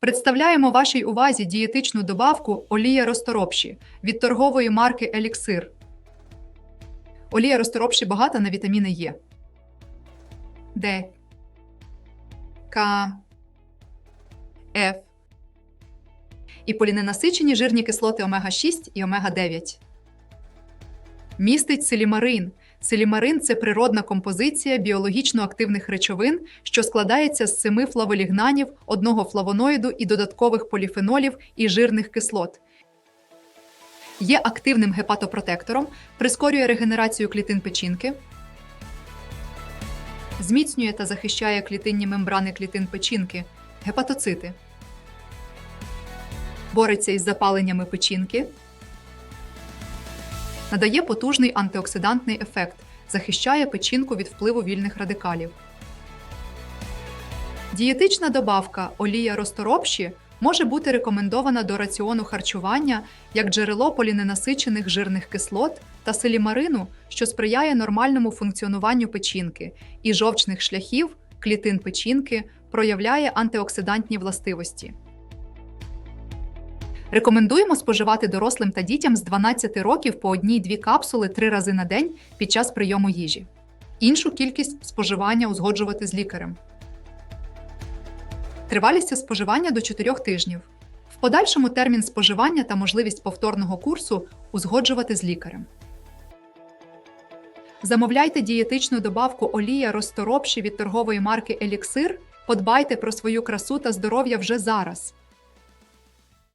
Представляємо вашій увазі дієтичну добавку олія розторопші від торгової марки Еліксир. Олія розторопші багата на вітаміни Е. Д. К. Ф. І поліненасичені жирні кислоти омега-6 і омега-9. Містить селімарин. Селімарин це природна композиція біологічно активних речовин, що складається з семи флаволігнанів, одного флавоноїду і додаткових поліфенолів і жирних кислот. Є активним гепатопротектором, прискорює регенерацію клітин печінки, зміцнює та захищає клітинні мембрани клітин печінки, гепатоцити, бореться із запаленнями печінки, надає потужний антиоксидантний ефект, захищає печінку від впливу вільних радикалів. Дієтична добавка олія розторопші може бути рекомендована до раціону харчування як джерело поліненасичених жирних кислот та селімарину, що сприяє нормальному функціонуванню печінки і жовчних шляхів клітин печінки, проявляє антиоксидантні властивості. Рекомендуємо споживати дорослим та дітям з 12 років по одній-дві капсули три рази на день під час прийому їжі. Іншу кількість споживання узгоджувати з лікарем. Тривалість споживання до 4 тижнів. В подальшому термін споживання та можливість повторного курсу узгоджувати з лікарем. Замовляйте дієтичну добавку олія розторопші від торгової марки Еліксир. Подбайте про свою красу та здоров'я вже зараз.